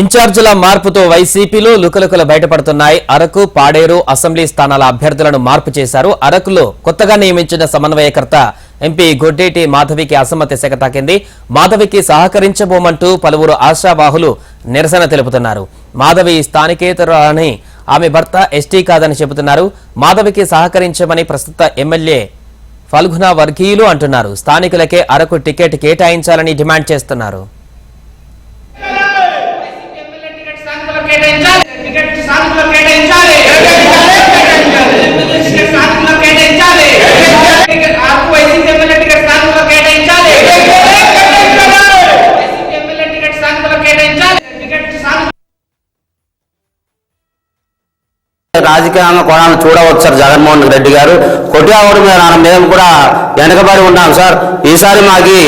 ఇన్ఛార్జీల మార్పుతో వైసీపీలో లుకలుకలు బయటపడుతున్నాయి. అరకు పాడేరు అసెంబ్లీ స్థానాల అభ్యర్థులను మార్పు చేశారు. అరకులో కొత్తగా నియమించిన సమన్వయకర్త ఎంపీ గొడ్డేటి మాధవికి అసమ్మతి శాఖ తాకింది. మాధవికి సహకరించబోమంటూ పలువురు ఆశావాహులు నిరసన తెలుపుతున్నారు. మాధవి స్థానికేతరని ఆమె భర్త ఎస్టీ కాదని చెబుతున్నారు. మాధవికి సహకరించమని ప్రస్తుత ఎమ్మెల్యే ఫల్గుణ వర్గీయులు అంటున్నారు. స్థానికులకే అరకు టికెట్ కేటాయించాలని డిమాండ్ చేస్తున్నారు. కేటాయించాలి. టికెట్ కేటాయించాలి. కేటాయించాలి. ఆకు వైసీపీ ఎమ్మెల్యే టికెట్ కేటాయించాలి. వైసీపీ ఎమ్మెల్యే టికెట్ కేటాయించాలి. చూడవచ్చు సార్ జగన్మోహన్ రెడ్డి గారు. కొట్టియావుడి మీద మేము కూడా వెనకబడి ఉన్నాం సార్. ఈసారి మాకి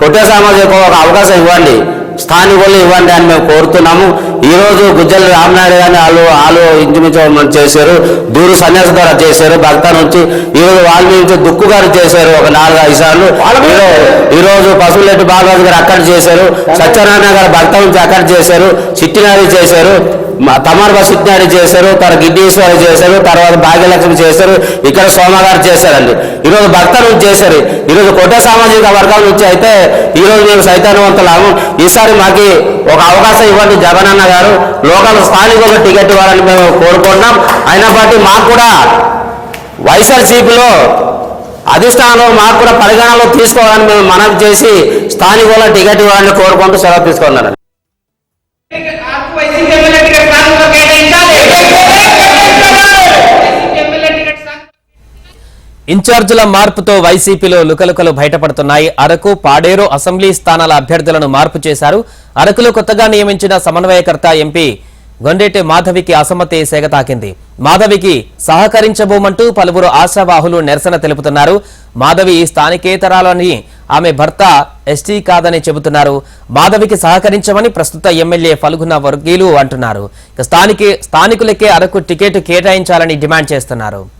కొట్టే సామాజిక ఒక అవకాశం ఇవ్వండి. స్థానికులు ఇవ్వండి అని మేము కోరుతున్నాము. ఈ రోజు గుజ్జల రామనాయుడు గారిని వాళ్ళు వాళ్ళు ఇంచుమించు మనం చేశారు. దూరు సన్యాస ద్వారా చేశారు. భక్త నుంచి ఈ రోజు వాళ్ళ నుంచి దుక్కు గారు చేశారు ఒక నాలుగు ఐదు సార్లు. ఈరో- ఈ రోజు పశువులెట్టి బాలరాజు గారు అక్కడ చేశారు. సత్యనారాయణ గారు భక్త నుంచి అక్కడ చేశారు. చిట్టినారి చేశారు. మా తమార్బా చేశారు తర్వాత గిడ్డీశ్వరి చేశారు తర్వాత భాగ్యలక్ష్మి చేశారు ఇక్కడ సోమగారు చేశారండి. ఈరోజు భక్త నుంచి చేశారు. ఈరోజు కొట్ట సామాజిక వర్గాల నుంచి అయితే ఈరోజు మేము సైతాన్యవంతులాము ఈసారి మాకు ఒక అవకాశం ఇవ్వండి జగనన్న గారు. లోకల్ స్థానిక టికెట్ ఇవ్వాలని మేము కోరుకుంటున్నాం. అయినా బట్టి మాకు కూడా వైఎస్ఆర్సీపీలో అధిష్టానంలో మాకు కూడా పరిగణనలో తీసుకోవాలని మేము మనవి చేసి స్థానికుల టికెట్ ఇవ్వాలని కోరుకుంటూ సెలవు తీసుకున్నాను ఇన్ఛార్జీల మార్పుతో వైసీపీలో లుకలుకలు బయటపడుతున్నాయి. అరకు పాడేరు అసెంబ్లీ స్థానాల అభ్యర్థులను మార్పు చేశారు. అరకులో కొత్తగా నియమించిన సమన్వయకర్త ఎంపీ గొండేటి మాధవికి అసమ్మతి సేగ తాకింది మాధవికి సహకరించబోమంటూ పలువురు ఆశావాహులు నిరసన తెలుపుతున్నారు. మాధవి స్థానికేతరాలని ఆమె భర్త ఎస్టీ కాదని చెబుతున్నారు. మాధవికి సహకరించమని ప్రస్తుత ఎమ్మెల్యే ఫల్గున వర్గీలు అంటున్నారు. స్థానికే స్థానికులకే అరకు టికెట్ కేటాయించాలని డిమాండ్ చేస్తున్నారు.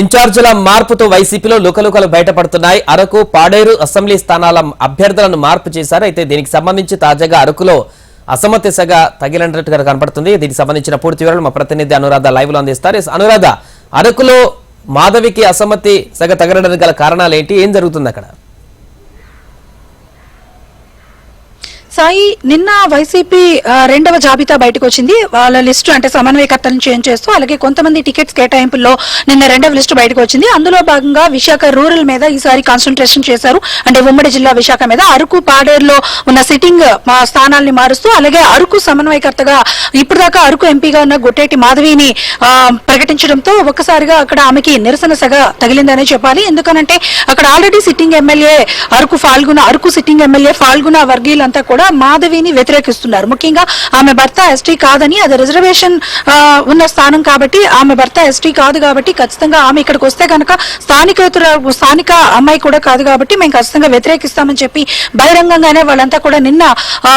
ఇన్ఛార్జీల మార్పుతో వైసీపీలో లుకలుకలు బయటపడుతున్నాయి. అరకు పాడేరు అసెంబ్లీ స్థానాల అభ్యర్థులను మార్పు చేశారు. అయితే దీనికి సంబంధించి తాజాగా అరకులో అసమతిశగా సగ తగిలినట్టుగా కనపడుతుంది. దీనికి సంబంధించిన పూర్తి వివరాలు మా ప్రతినిధి అనురాధ లైవ్లో అందిస్తారు అనురాధ అరకులో మాధవికి అసమ్మతి సగ తగలడానికి గల కారణాలు ఏంటి? ఏం జరుగుతుంది అక్కడ? సాయి నిన్న వైసీపీ రెండవ జాబితా బయటకు వచ్చింది వాళ్ళ లిస్టు అంటే సమన్వయకర్తలను చేంజ్ చేస్తూ అలాగే కొంతమంది టికెట్స్ కేటాయింపుల్లో నిన్న రెండవ లిస్టు బయటకు వచ్చింది అందులో భాగంగా విశాఖ రూరల్ మీద ఈసారి కాన్సన్ట్రేషన్ చేశారు. అంటే ఉమ్మడి జిల్లా విశాఖ మీద అరకు పాడేరులో ఉన్న సిట్టింగ్ మా స్థానాల్ని మారుస్తూ అలాగే అరకు సమన్వయకర్తగా ఇప్పటిదాకా అరకు ఎంపీగా ఉన్న గొట్టేటి మాధవిని ప్రకటించడంతో ఒక్కసారిగా అక్కడ ఆమెకి నిరసన సగ తగిలిందనే చెప్పాలి. ఎందుకనంటే అక్కడ already sitting MLA Araku Phalguna Araku sitting MLA Phalguna వర్గీయులంతా కూడా మాధవిని వ్యతిరేకిస్తున్నారు. ముఖ్యంగా ఆమె భర్త ఎస్టీ కాదని అది రిజర్వేషన్ ఉన్న స్థానం కాబట్టి ఆమె భర్త ఎస్టీ కాదు కాబట్టి ఖచ్చితంగా ఆమె ఇక్కడికి వస్తే కనుక స్థానికేతర స్థానిక అమ్మాయి కూడా కాదు కాబట్టి మేము ఖచ్చితంగా వ్యతిరేకిస్తామని చెప్పి బహిరంగంగానే వాళ్ళంతా కూడా నిన్న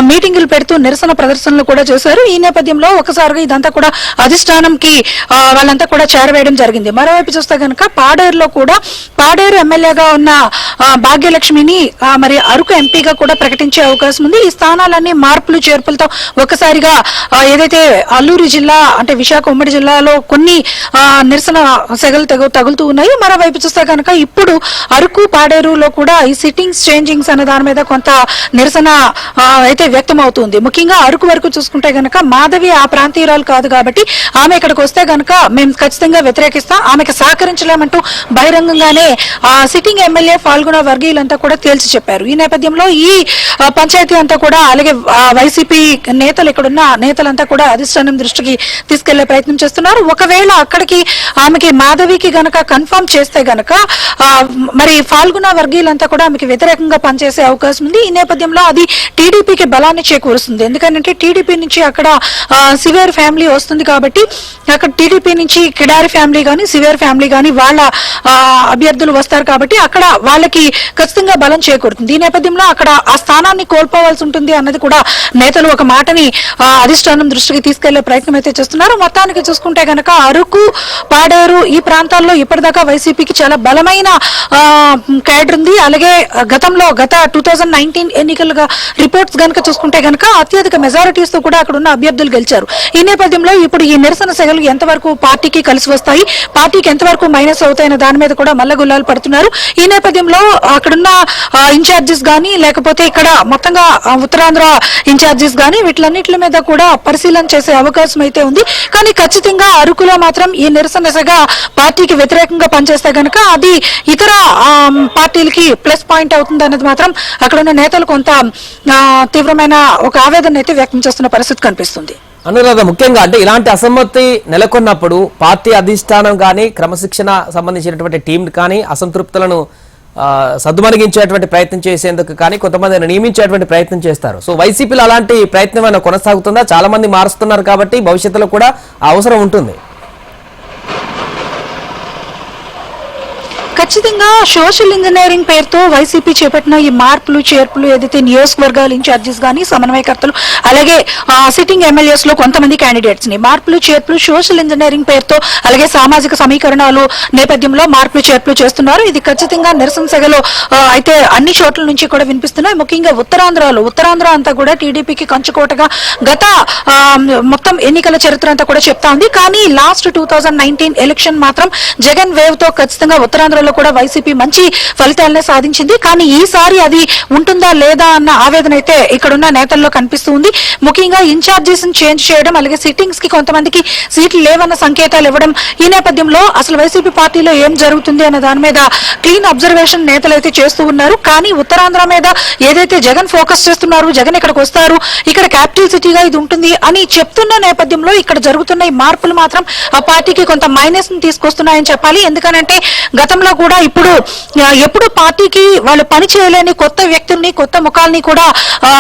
మీటింగులు పెడుతూ నిరసన ప్రదర్శనలు కూడా చేశారు. ఈ నేపథ్యంలో ఒకసారిగా ఇదంతా కూడా అధిష్టానంకి వాళ్ళంతా కూడా చేరవేయడం జరిగింది. మరోవైపు చూస్తే కనుక పాడేరులో కూడా పాడేరు ఎమ్మెల్యేగా ఉన్న భాగ్యలక్ష్మిని మరి అరకు ఎంపీగా కూడా ప్రకటించే అవకాశం ఉంది. ఈ స్థానాలన్నీ మార్పులు చేర్పులతో ఒకసారిగా ఏదైతే అల్లూరు జిల్లా అంటే విశాఖ ఉమ్మడి జిల్లాలో కొన్ని నిరసన సెగలు తగు తగులుతూ ఉన్నాయి. మరోవైపు చూస్తే కనుక ఇప్పుడు అరకు పాడేరులో కూడా ఈ సిట్టింగ్స్ చేంజింగ్స్ అనే దాని మీద కొంత నిరసన అయితే వ్యక్తం అవుతుంది ముఖ్యంగా అరకు వరకు చూసుకుంటే గనక మాధవి ఆ ప్రాంతీయురాలు కాదు కాబట్టి ఆమె ఇక్కడికి వస్తే గనక మేము ఖచ్చితంగా వ్యతిరేకిస్తాం. ఆమెకు సహకరించలేమంటూ బహిరంగంగానే ఆ సిట్టింగ్ ఎమ్మెల్యే ఫాల్గొన వర్గీయులంతా కూడా తేల్చి చెప్పారు. ఈ నేపథ్యంలో ఈ పంచాయతీ అంతా కూడా అలాగే వైసీపీ నేతలు ఇక్కడున్న నేతలంతా కూడా అధిష్టానం దృష్టికి తీసుకెళ్ళే ప్రయత్నం చేస్తున్నారు. ఒకవేళ అక్కడికి ఆమెకి మాధవికి గనక కన్ఫర్మ్ చేస్తే గనక మరి ఫాల్గుణ వర్గీయులంతా కూడా ఆమెకి వ్యతిరేకంగా పనిచేసే అవకాశం ఉంది. ఈ నేపథ్యంలో అది టీడీపీకి బలాన్ని చేకూరుస్తుంది. ఎందుకంటే టీడీపీ నుంచి అక్కడ సివేర్ ఫ్యామిలీ వస్తుంది కాబట్టి అక్కడ టీడీపీ నుంచి కిడారి ఫ్యామిలీ కానీ సివేర్ ఫ్యామిలీ కానీ వాళ్ళ అభ్యర్థులు వస్తారు కాబట్టి అక్కడ వాళ్ళకి ఖచ్చితంగా బలం చేకూరుతుంది. ఈ నేపథ్యంలో అక్కడ ఆ స్థానాన్ని కోల్పోవాల్సి ఉంటుంది. ఉంటుంది అన్నది కూడా నేతలు ఒక మాటని అధిష్టానం దృష్టికి తీసుకెళ్ళే ప్రయత్నం అయితే చేస్తున్నారు. మొత్తానికి చూసుకుంటే గనక అరకు పాడేరు ఈ ప్రాంతాల్లో ఇప్పటిదాకా వైసీపీకి చాలా బలమైన క్యాడర్ ఉంది. అలాగే గతంలో గత టూ థౌజండ్ నైన్టీన్ ఎన్నికలుగా రిపోర్ట్స్ గనక చూసుకుంటే గనక అత్యధిక మెజారిటీస్తో కూడా అక్కడ ఉన్న అభ్యర్థులు గెలిచారు. ఈ నేపథ్యంలో ఇప్పుడు ఈ నిరసన సెగలు ఎంతవరకు పార్టీకి కలిసి వస్తాయి? పార్టీకి ఎంతవరకు మైనస్ అవుతాయన్న దాని మీద కూడా మల్లగుల్లాలు పడుతున్నారు. ఈ నేపథ్యంలో అక్కడున్న ఇన్ఛార్జెస్ గానీ లేకపోతే ఇక్కడ మొత్తంగా ఉత్తరాంధ్ర ఇన్ఛార్జెస్ గానీ వీటిలన్నిటి మీద కూడా పరిశీలన చేసే అవకాశం అయితే ఉంది. కానీ ఖచ్చితంగా అరకులో మాత్రం ఈ నిరసన దశగా పార్టీకి వ్యతిరేకంగా పనిచేస్తే గనక అది ఇతర పార్టీలకి ప్లస్ పాయింట్ అవుతుంది అనేది మాత్రం అక్కడ ఉన్న నేతలు కొంత తీవ్రమైన ఒక ఆవేదన అయితే వ్యక్తం చేస్తున్న పరిస్థితి కనిపిస్తుంది. అనురాధ ముఖ్యంగా అంటే ఇలాంటి అసమ్మతి నెలకొన్నప్పుడు పార్టీ అధిష్టానం కానీ క్రమశిక్షణ సంబంధించినటువంటి టీం కానీ అసంతృప్తులను సద్దుమణిగించేటువంటి ప్రయత్నం చేసేందుకు కానీ కొంతమందిని నియమించేటువంటి ప్రయత్నం చేస్తారు. సో వైసీపీలో అలాంటి ప్రయత్నం ఏమైనా కొనసాగుతుందా? చాలా మంది మారుస్తున్నారు కాబట్టి భవిష్యత్తులో కూడా ఆ అవసరం ఉంటుంది. ఖచ్చితంగా సోషల్ ఇంజనీరింగ్ పేరుతో వైసీపీ చేపట్టిన ఈ మార్పులు చేర్పులు ఏదైతే నియోజకవర్గాల ఇన్ఛార్జెస్ గానీ సమన్వయకర్తలు అలాగే సిట్టింగ్ ఎమ్మెల్యేస్లో కొంతమంది క్యాండిడేట్స్ని. మార్పులు చేర్పులు సోషల్ ఇంజనీరింగ్ పేరుతో అలాగే సామాజిక సమీకరణాలు నేపథ్యంలో మార్పులు చేర్పులు చేస్తున్నారు. ఇది ఖచ్చితంగా నిరసన సెగలో అయితే అన్ని చోట్ల నుంచి కూడా వినిపిస్తున్నాయి. ముఖ్యంగా ఉత్తరాంధ్రలో. ఉత్తరాంధ్ర అంతా కూడా టీడీపీకి కంచుకోటగా గత మొత్తం ఎన్నికల చరిత్ర అంతా కూడా చెప్తా ఉంది. కానీ last two thousand nineteen election మాత్రం జగన్ వేవ్తో ఖచ్చితంగా ఉత్తరాంధ్రలో కూడా వైసీపీ మంచి ఫలితాలనే సాధించింది. కానీ ఈసారి అది ఉంటుందా లేదా అన్న ఆవేదన అయితే ఇక్కడున్న నేతల్లో కనిపిస్తూ ఉంది. ముఖ్యంగా ఇన్ఛార్జెస్ చేంజ్ చేయడం అలాగే సిట్టింగ్స్కి కొంతమందికి సీట్లు లేవన్న సంకేతాలు ఇవ్వడం ఈ నేపథ్యంలో అసలు వైసీపీ పార్టీలో ఏం జరుగుతుంది అన్న దాని మీద క్లీన్ అబ్జర్వేషన్ నేతలు అయితే చేస్తూ ఉన్నారు. కానీ ఉత్తరాంధ్ర మీద ఏదైతే జగన్ ఫోకస్ చేస్తున్నారు జగన్ ఇక్కడికి వస్తారు ఇక్కడ క్యాపిటల్ సిటీగా ఇది ఉంటుంది అని చెప్తున్న నేపథ్యంలో ఇక్కడ జరుగుతున్న ఈ మార్పులు మాత్రం ఆ పార్టీకి కొంత మైనస్ని తీసుకొస్తున్నాయని చెప్పాలి. ఎందుకనంటే గతంలో కూడా ఇప్పుడు ఎప్పుడు పార్టీకి వాళ్ళు పని చేయలేని కొత్త వ్యక్తుల్ని కొత్త ముఖాల్ని కూడా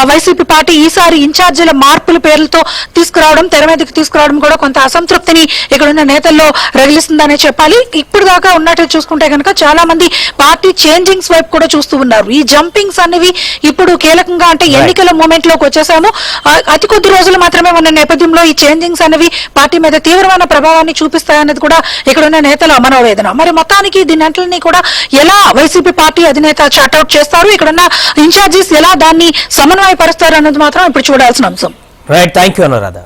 వైసీపీ పార్టీ ఈసారి ఇన్ఛార్జీల మార్పుల పేర్లతో తీసుకురావడం తెర మీదకి తీసుకురావడం కూడా కొంత అసంతృప్తిని ఇక్కడ ఉన్న నేతల్లో రగిలిస్తుందనే చెప్పాలి. ఇప్పుడు దాకా ఉన్నట్టు చూసుకుంటే కనుక చాలా మంది పార్టీ చేంజింగ్స్ వైపు కూడా చూస్తూ ఉన్నారు. ఈ జంపింగ్స్ అనేవి ఇప్పుడు కీలకంగా అంటే ఎన్నికల మూమెంట్లోకి వచ్చేసాము అతి కొద్ది రోజులు మాత్రమే ఉన్న నేపథ్యంలో ఈ చేంజింగ్స్ అనేవి పార్టీ మీద తీవ్రమైన ప్రభావాన్ని చూపిస్తాయన్నది కూడా ఇక్కడ ఉన్న నేతల మనోవేదన. మరి మొత్తానికి దీనంటిని కూడా ఎలా వైసీపీ పార్టీ అధినేత చాట్అవుట్ చేస్తారు? ఇక్కడున్న ఇన్ఛార్జీస్ ఎలా దాన్ని సమన్వయపరుస్తారు అన్నది మాత్రం ఇప్పుడు చూడాల్సిన అంశం. Right thank you Anuradha